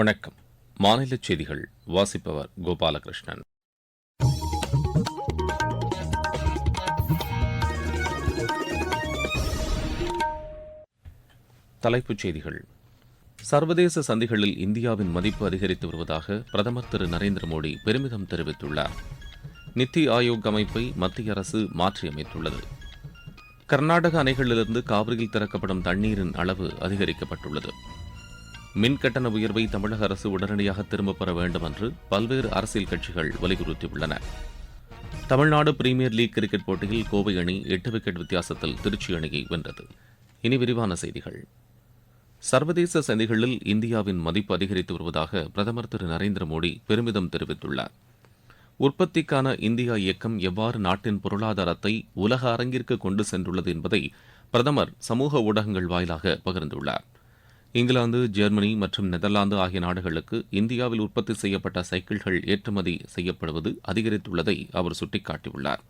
வணக்கம். மாநில செய்திகள் வாசிப்பவர் கோபாலகிருஷ்ணன். தலைப்புச் செய்திகள். சர்வதேச சந்தைகளில் இந்தியாவின் மதிப்பு அதிகரித்து வருவதாக பிரதமர் திரு நரேந்திர மோடி பெருமிதம் தெரிவித்துள்ளார். நித்தி ஆயோக் அமைப்பை மத்திய அரசு மாற்றியமைத்துள்ளது. கர்நாடக அணைகளிலிருந்து காவிரியில் திறக்கப்படும் தண்ணீரின் அளவு அதிகரிக்கப்பட்டுள்ளது. மின் கட்டண உயர்வை தமிழக அரசு உடனடியாக திரும்பப் பெற வேண்டும் என்று பல்வேறு அரசியல் கட்சிகள் வலியுறுத்தியுள்ளன. தமிழ்நாடு பிரீமியர் லீக் கிரிக்கெட் போட்டியில் கோவை அணி எட்டு விக்கெட் வித்தியாசத்தில் திருச்சி அணியை வென்றது. இனி விரிவான செய்திகள். சர்வதேச சந்தைகளில் இந்தியாவின் மதிப்பு அதிகரித்து வருவதாக பிரதமர் திரு நரேந்திர மோடி பெருமிதம் தெரிவித்துள்ளார். உற்பத்திக்கான இந்தியா இயக்கம் எவ்வாறு நாட்டின் பொருளாதாரத்தை உலக அரங்கிற்கு கொண்டு சென்றுள்ளது என்பதை பிரதமர் சமூக ஊடகங்கள் வாயிலாக பகிர்ந்துள்ளார். இங்கிலாந்து ஜெர்மனி மற்றும் நெதர்லாந்து ஆகிய நாடுகளுக்கு இந்தியாவில் உற்பத்தி செய்யப்பட்ட சைக்கிள்கள் ஏற்றுமதி செய்யப்படுவது அதிகரித்துள்ளதை அவர் சுட்டிக்காட்டியுள்ளார்.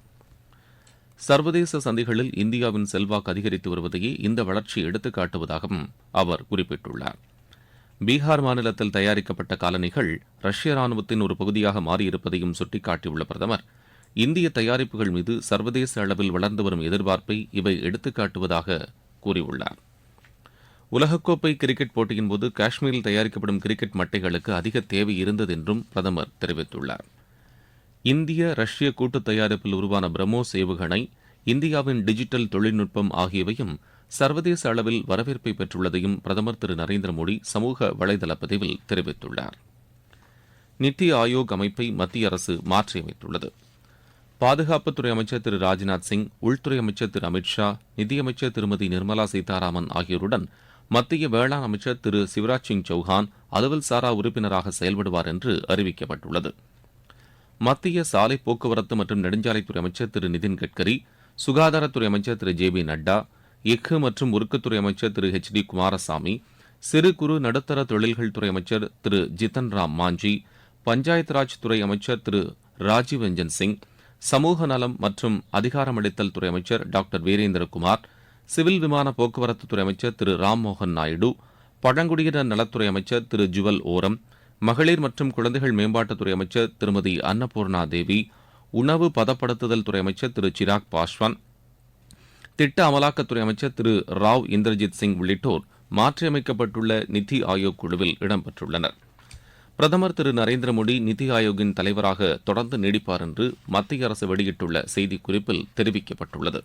சர்வதேச சந்தைகளில் இந்தியாவின் செல்வாக்கு அதிகரித்து வருவதையே இந்த வளர்ச்சி எடுத்துக்காட்டுவதாகவும் அவர் குறிப்பிட்டுள்ளார். பீகார் மாநிலத்தில் தயாரிக்கப்பட்ட காலணிகள் ரஷ்ய ராணுவத்தின் ஒரு பகுதியாக மாறியிருப்பதையும் சுட்டிக்காட்டியுள்ள பிரதமர் இந்திய தயாரிப்புகள் மீது சர்வதேச அளவில் வளர்ந்து வரும் எதிர்பார்ப்பை இவை எடுத்துக்காட்டுவதாக கூறியுள்ளார். உலகக்கோப்பை கிரிக்கெட் போட்டியின் போது காஷ்மீரில் தயாரிக்கப்படும் கிரிக்கெட் மட்டைகளுக்கு அதிக தேவை இருந்தது என்றும் பிரதமர் தெரிவித்துள்ளார். இந்திய ரஷ்ய கூட்டு தயாரிப்பில் உருவான பிரம்மோஸ் ஏவுகணை இந்தியாவின் டிஜிட்டல் தொழில்நுட்பம் ஆகியவையும் சர்வதேச அளவில் வரவேற்பை பெற்றுள்ளதையும் பிரதமர் திரு நரேந்திர மோடி சமூக வலைதள பதிவில் தெரிவித்துள்ளார். நித்தி ஆயோக் அமைப்பை மத்திய அரசு மாற்றியமைத்துள்ளது. பாதுகாப்புத்துறை அமைச்சர் திரு ராஜ்நாத் சிங் உள்துறை அமைச்சர் திரு அமித் ஷா நிதியமைச்சர் திருமதி நிர்மலா சீதாராமன் ஆகியோருடன் மத்திய வேளாண் அமைச்சர் திரு சிவராஜ் சிங் சௌஹான் அலுவல் சாரா உறுப்பினராக செயல்படுவார் என்று அறிவிக்கப்பட்டுள்ளது. மத்திய சாலை போக்குவரத்து மற்றும் நெடுஞ்சாலைத்துறை அமைச்சர் திரு நிதின் கட்கரி சுகாதாரத்துறை அமைச்சர் திரு ஜே பி நட்டா எஃகு மற்றும் உருக்குத்துறை அமைச்சர் திரு ஹெச் டி குமாரசாமி சிறு குறு நடுத்தர தொழில்கள் துறை அமைச்சர் திரு ஜித்தன் ராம் மாஞ்சி பஞ்சாயத் ராஜ் துறை அமைச்சர் திரு ராஜீவ் ரஞ்சன் சிங் சமூக நலம் மற்றும் அதிகாரமளித்தல் துறை அமைச்சர் டாக்டர் வீரேந்திரகுமார் சிவில் விமான போக்குவரத்து துறை அமைச்சர் திரு ராம்மோகன் நாயுடு பழங்குடியினர் நலத்துறை அமைச்சர் திரு ஜுவல் ஓரம் மகளிர் மற்றும் குழந்தைகள் மேம்பாட்டுத்துறை அமைச்சர் திருமதி அன்னபூர்ணா தேவி உணவு பதப்படுத்துதல் துறை அமைச்சர் திரு சிராக் பாஸ்வான் திட்ட அமலாக்கத்துறை அமைச்சர் திரு ராவ் இந்திரஜித் சிங் உள்ளிட்டோர் மாற்றியமைக்கப்பட்டுள்ள நிதி ஆயோக் குழுவில் இடம்பெற்றுள்ளனர். பிரதமர் திரு நரேந்திர மோடி நிதி ஆயோக்கின் தலைவராக தொடர்ந்து நீடிப்பார் என்று மத்திய அரசு வெளியிட்டுள்ள செய்திக்குறிப்பில் தெரிவிக்கப்பட்டுள்ளது.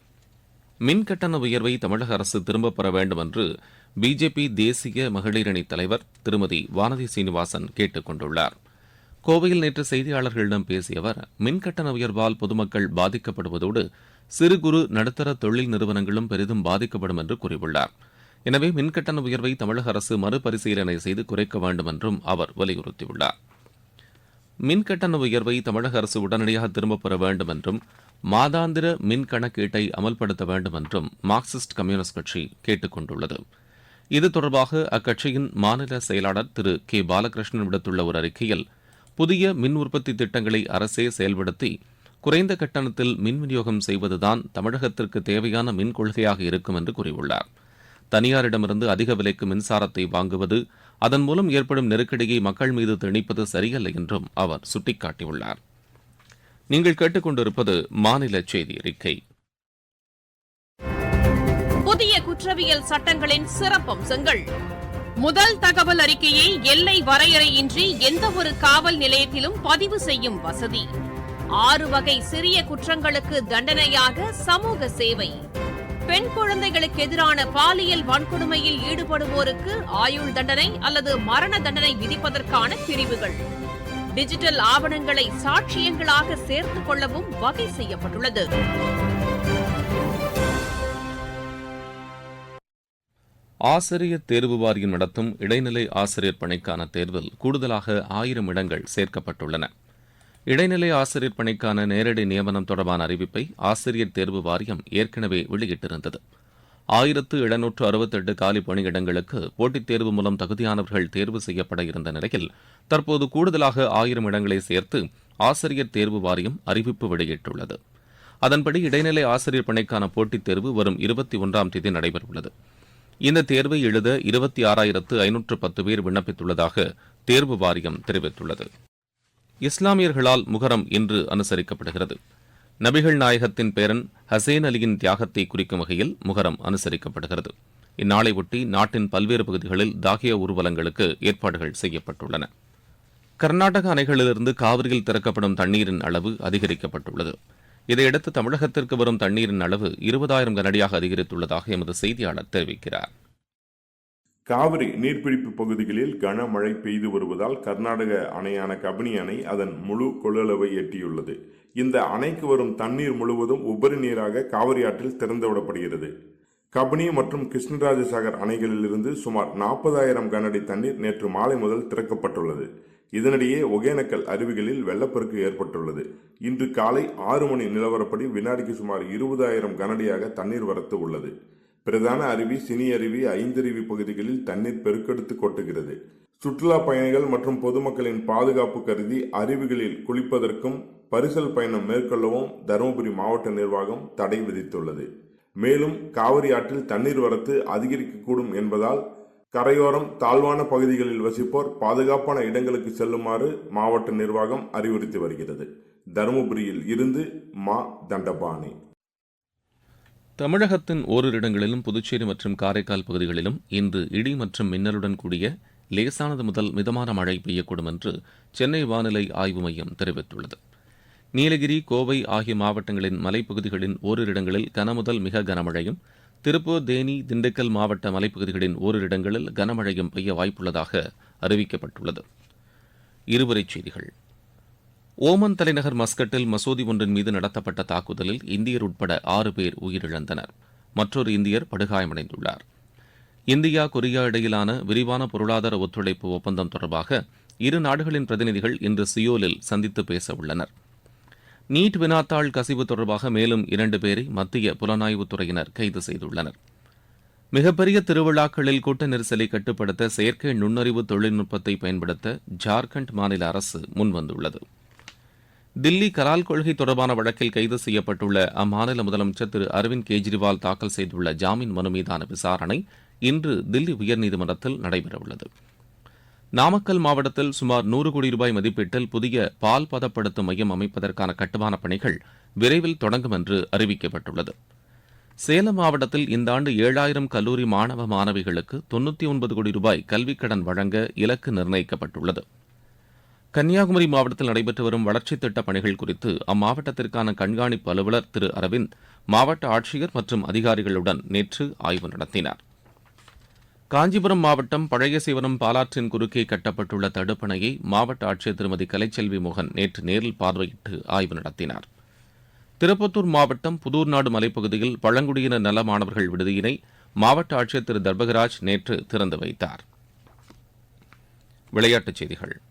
மின் கட்டண உயர்வை தமிழக அரசு திரும்பப் பெற வேண்டும் என்று பிஜேபி தேசிய மகளிரணி தலைவர் திருமதி வானதி சீனிவாசன் கேட்டுக் கொண்டுள்ளார். கோவையில் நேற்று செய்தியாளர்களிடம் பேசிய அவர் மின் கட்டண உயர்வால் பொதுமக்கள் பாதிக்கப்படுவதோடு சிறு குறு நடுத்தர தொழில் நிறுவனங்களும் பெரிதும் பாதிக்கப்படும் என்று கூறியுள்ளார். எனவே மின்கட்டண உயர்வை தமிழக அரசு மறுபரிசீலனை செய்து குறைக்க வேண்டும் என்றும் அவர் வலியுறுத்தியுள்ளார். மின்கட்டண உயர்வை தமிழக அரசு உடனடியாக திரும்பப் பெற வேண்டும் என்றும் மாதாந்திர மின் கணக்கீட்டை அமல்படுத்த வேண்டும் என்றும் மார்க்சிஸ்ட் கம்யூனிஸ்ட் கட்சி கேட்டுக் கொண்டுள்ளது. இது தொடர்பாக அக்கட்சியின் மாநில செயலாளர் திரு கே. பாலகிருஷ்ணன் விடுத்துள்ள ஒரு அறிக்கையில் புதிய மின் உற்பத்தி திட்டங்களை அரசே செயல்படுத்தி குறைந்த கட்டணத்தில் மின் விநியோகம் செய்வதுதான் தமிழகத்திற்கு தேவையான மின் கொள்கையாக இருக்கும் என்று கூறியுள்ளார். தனியாரிடமிருந்து அதிக விலைக்கு மின்சாரத்தை வாங்குவது அதன் மூலம் ஏற்படும் நெருக்கடியை மக்கள் மீது திணிப்பது சரியல்ல என்றும் அவர் சுட்டிக்காட்டியுள்ளார். நீங்கள் கேட்டுக்கொண்டிருப்பது மாநில செய்தி அறிக்கை. புதிய குற்றவியல் சட்டங்களின் சிறப்பம்சங்கள் முதல் தகவல் அறிக்கையை எல்லை வரையறையின்றி எந்தவொரு காவல் நிலையத்திலும் பதிவு செய்யும் வசதி. ஆறு வகை சிறிய குற்றங்களுக்கு தண்டனையாக சமூக சேவை. பெண் குழந்தைகளுக்கு எதிரான பாலியல் வன்கொடுமையில் ஈடுபடுவோருக்கு ஆயுள் தண்டனை அல்லது மரண தண்டனை விதிப்பதற்கான பிரிவுகள். டிஜிட்டல் ஆவணங்களை சாட்சியங்களாக சேர்த்துக் கொள்ளவும் வகை செய்யப்பட்டுள்ளது. ஆசிரியர் தேர்வு வாரியம் நடத்தும் இடைநிலை ஆசிரியர் பணிக்கான தேர்வில் கூடுதலாக ஆயிரம் இடங்கள் சேர்க்கப்பட்டுள்ளன. இடைநிலை ஆசிரியர் பணிக்கான நேரடி நியமனம் தொடர்பான அறிவிப்பை ஆசிரியர் தேர்வு வாரியம் ஏற்கனவே வெளியிட்டிருந்தது. ஆயிரத்து எழுநூற்று அறுபத்தெட்டு காலி பணியிடங்களுக்கு போட்டித் தேர்வு மூலம் தகுதியானவர்கள் தேர்வு செய்யப்பட இருந்த நிலையில் தற்போது கூடுதலாக ஆயிரம் இடங்களை சேர்த்து ஆசிரியர் தேர்வு வாரியம் அறிவிப்பு வெளியிட்டுள்ளது. அதன்படி இடைநிலை ஆசிரியர் பணிக்கான போட்டித் தேர்வு வரும் இருபத்தி ஒன்றாம் தேதி நடைபெறவுள்ளது. இந்த தேர்வை எழுத இருபத்தி ஆறாயிரத்து ஐநூற்று பத்து பேர் விண்ணப்பித்துள்ளதாக தேர்வு வாரியம் தெரிவித்துள்ளது. இஸ்லாமியர்களால் முகரம் இன்று அனுசரிக்கப்படுகிறது. நபிகள் நாயகத்தின் பேரன் ஹசேன் அலியின் தியாகத்தை குறிக்கும் வகையில் முகரம் அனுசரிக்கப்படுகிறது. இந்நாளை ஒட்டி நாட்டின் பல்வேறு பகுதிகளில் தாகிய ஊர்வலங்களுக்கு ஏற்பாடுகள் செய்யப்பட்டுள்ளன. கர்நாடக அணைகளிலிருந்து காவிரியில் திறக்கப்படும் தண்ணீரின் அளவு அதிகரிக்கப்பட்டுள்ளது. இதையடுத்து தமிழகத்திற்கு வரும் தண்ணீரின் அளவு இருபதாயிரம் கனடியாக அதிகரித்துள்ளதாக எமது செய்தியாளர் தெரிவிக்கிறார். காவிரி நீர்பிடிப்பு பகுதிகளில் கனமழை பெய்து வருவதால் கர்நாடக அணையான கபினி அணை அதன் முழு கொள்ளளவை எட்டியுள்ளது. இந்த அணைக்கு வரும் தண்ணீர் முழுவதும் உபரி நீராக காவிரி ஆற்றில் திறந்துவிடப்படுகிறது கபினி மற்றும் கிருஷ்ணராஜசாகர் அணைகளிலிருந்து சுமார் நாற்பதாயிரம் கனஅடி தண்ணீர் நேற்று மாலை முதல் திறக்கப்பட்டுள்ளது. இதனிடையே ஒகேனக்கல் அருவிகளில் வெள்ளப்பெருக்கு ஏற்பட்டுள்ளது. இன்று காலை ஆறு மணி நிலவரப்படி வினாடிக்கு சுமார் இருபதாயிரம் கனடியாக தண்ணீர் வரத்து உள்ளது. பிரதான அருவி சினி அருவி ஐந்தருவி பகுதிகளில் தண்ணீர் பெருக்கெடுத்து கொட்டுகிறது. சுற்றுலா பயணிகள் மற்றும் பொதுமக்களின் பாதுகாப்பு கருதி அருவிகளில் குளிப்பதற்கும் பரிசல் பயணம் மேற்கொள்ளவும் தருமபுரி மாவட்ட நிர்வாகம் தடை விதித்துள்ளது. மேலும் காவிரி ஆற்றில் தண்ணீர் வரத்து அதிகரிக்கக்கூடும் என்பதால் கரையோரம் தாழ்வான பகுதிகளில் வசிப்போர் பாதுகாப்பான இடங்களுக்கு செல்லுமாறு மாவட்ட நிர்வாகம் அறிவுறுத்தி வருகிறது. தருமபுரியில் இருந்து மா. தண்டபாணி. தமிழகத்தின் ஓரிரு இடங்களிலும் புதுச்சேரி மற்றும் காரைக்கால் பகுதிகளிலும் இன்று இடி மற்றும் மின்னலுடன் கூடிய லேசானது முதல் மிதமான மழை பெய்யக்கூடும் என்று சென்னை வானிலை ஆய்வு மையம் தெரிவித்துள்ளது. நீலகிரி கோவை ஆகிய மாவட்டங்களின் மலைப்பகுதிகளின் ஓரிரு இடங்களில் கனமுதல் மிக கனமழையும் திருப்பூர் தேனி திண்டுக்கல் மாவட்ட மலைப்பகுதிகளின் ஓரிரு இடங்களில் கனமழையும் பெய்ய வாய்ப்புள்ளதாக அறிவிக்கப்பட்டுள்ளது. இருவரைச் செய்திகள். ஓமன் தலைநகர் மஸ்கட்டில் மசூதி ஒன்றின் மீது நடத்தப்பட்ட தாக்குதலில் இந்தியர் உட்பட ஆறு பேர் உயிரிழந்தனர். மற்றொரு இந்தியர் படுகாயமடைந்துள்ளார். இந்தியா கொரியா இடையிலான விரிவான பொருளாதார ஒத்துழைப்பு ஒப்பந்தம் தொடர்பாக இரு நாடுகளின் பிரதிநிதிகள் இன்று சியோலில் சந்தித்து பேச உள்ளனர். நீட் வினாத்தாள் கசிவு தொடர்பாக மேலும் இரண்டு பேரை மத்திய புலனாய்வுத் துறையினர் கைது செய்துள்ளனர். மிகப்பெரிய திருவிழாக்களில் கூட்ட நெரிசலை கட்டுப்படுத்த செயற்கை நுண்ணறிவு தொழில்நுட்பத்தை பயன்படுத்த ஜார்க்கண்ட் மாநில அரசு முன்வந்துள்ளது. தில்லி கலால் கொள்கை தொடர்பான வழக்கில் கைது செய்யப்பட்டுள்ள அம்மாநில முதலமைச்சர் திரு அரவிந்த் கெஜ்ரிவால் தாக்கல் செய்துள்ள ஜாமீன் மனு மீதான விசாரணை இன்று தில்லி உயர்நீதிமன்றத்தில் நடைபெறவுள்ளது. நாமக்கல் மாவட்டத்தில் சுமார் நூறு கோடி ரூபாய் மதிப்பீட்டில் புதிய பால் பதப்படுத்தும் மையம் அமைப்பதற்கான கட்டுமானப் பணிகள் விரைவில் தொடங்கும் என்று அறிவிக்கப்பட்டுள்ளது. சேலம் மாவட்டத்தில் இந்த ஆண்டு ஏழாயிரம் கல்லூரி மாணவ மாணவிகளுக்கு தொன்னூற்றி ஒன்பது கோடி ரூபாய் கல்விக் கடன் வழங்க இலக்கு நிர்ணயிக்கப்பட்டுள்ளது. கன்னியாகுமரி மாவட்டத்தில் நடைபெற்று வரும் வளர்ச்சித் திட்டப் பணிகள் குறித்து அம்மாவட்டத்திற்கான கண்காணிப்பு அலுவலர் திரு அரவிந்த் மாவட்ட ஆட்சியர் மற்றும் அதிகாரிகளுடன் நேற்று ஆய்வு நடத்தினார். காஞ்சிபுரம் மாவட்டம் பழைய சிவனம் பாலாற்றின் குறுக்கே கட்டப்பட்டுள்ள தடுப்பணையை மாவட்ட ஆட்சியர் திருமதி கலைச்செல்வி மோகன் நேற்று நேரில் பார்வையிட்டு ஆய்வு நடத்தினார். திருப்பத்தூர் மாவட்டம் புதூர்நாடு மலைப்பகுதியில் பழங்குடியின நல மாணவர்கள் விடுதியினை மாவட்ட ஆட்சியர் திரு தர்பகராஜ் நேற்று திறந்து வைத்தார். விளையாட்டுச் செய்திகள்.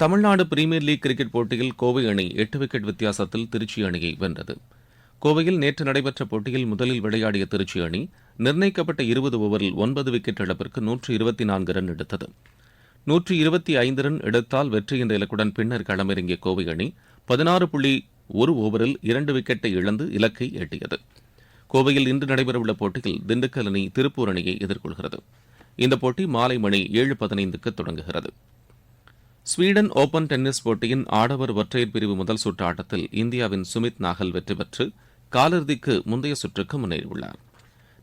தமிழ்நாடு பிரீமியர் லீக் கிரிக்கெட் போட்டியில் கோவை அணி எட்டு விக்கெட் வித்தியாசத்தில் திருச்சி அணியை வென்றது. கோவையில் நேற்று நடைபெற்ற போட்டியில் முதலில் விளையாடிய திருச்சி அணி நிர்ணயிக்கப்பட்ட இருபது ஓவரில் ஒன்பது விக்கெட் இழப்பிற்கு நூற்று இருபத்தி நான்கு ரன் எடுத்தது. நூற்றி இருபத்தி ஐந்து ரன் எடுத்தால் வெற்றி என்ற இலக்குடன் பின்னர் களமிறங்கிய கோவை அணி பதினாறு புள்ளி ஒரு ஓவரில் இரண்டு விக்கெட்டை இழந்து இலக்கை எட்டியது. கோவையில் இன்று நடைபெறவுள்ள போட்டியில் திண்டுக்கல் அணி திருப்பூர் அணியை எதிர்கொள்கிறது. இந்த போட்டி மாலை மணி ஏழு பதினைந்துக்கு தொடங்குகிறது. ஸ்வீடன் ஓபன் டென்னிஸ் போட்டியின் ஆடவர் ஒற்றையர் பிரிவு முதல் சுற்று ஆட்டத்தில் இந்தியாவின் சுமித் நாகல் வெற்றி பெற்று காலிறுதிக்கு முந்தைய சுற்றுக்கு முன்னேறியுள்ளார்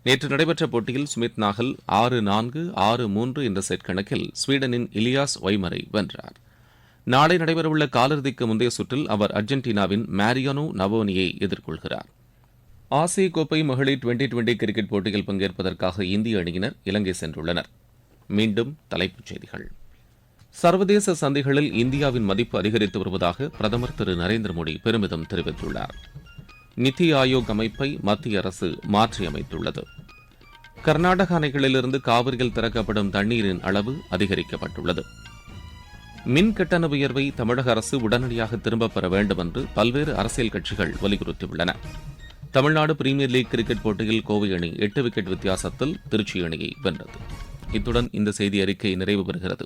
நேற்று நடைபெற்ற போட்டியில் சுமித் நாகல் ஆறு நான்கு ஆறு மூன்று என்ற செட் கணக்கில் ஸ்வீடனின் இலியாஸ் ஒய்மரை வென்றார். நாளை நடைபெறவுள்ள காலிறுதிக்கு முந்தைய சுற்றில் அவர் அர்ஜென்டினாவின் மேரியானோ நவோனியை எதிர்கொள்கிறார். ஆசிய கோப்பை மகளிர் டுவெண்டி டுவெண்டி கிரிக்கெட் போட்டியில் பங்கேற்பதற்காக இந்திய அணியினர் இலங்கை சென்றுள்ளனர். மீண்டும் தலைப்புச் செய்திகள். சர்வதேச சந்தைகளில் இந்தியாவின் மதிப்பு அதிகரித்து வருவதாக பிரதமர் திரு நரேந்திர மோடி பெருமிதம் தெரிவித்துள்ளார். நித்தி ஆயோக் அமைப்பை மத்திய அரசு மாற்றியமைத்துள்ளது. கர்நாடக அணைகளிலிருந்து காவிரியில் திறக்கப்படும் தண்ணீரின் அளவு அதிகரிக்கப்பட்டுள்ளது. மின் கட்டண உயர்வை தமிழக அரசு உடனடியாக திரும்பப் பெற வேண்டும் என்று பல்வேறு அரசியல் கட்சிகள் வலியுறுத்தியுள்ளன. தமிழ்நாடு பிரீமியர் லீக் கிரிக்கெட் போட்டியில் கோவை அணி எட்டு விக்கெட் வித்தியாசத்தில் திருச்சி அணியை வென்றது. இத்துடன் இந்த செய்தி அறிக்கை நிறைவு பெறுகிறது.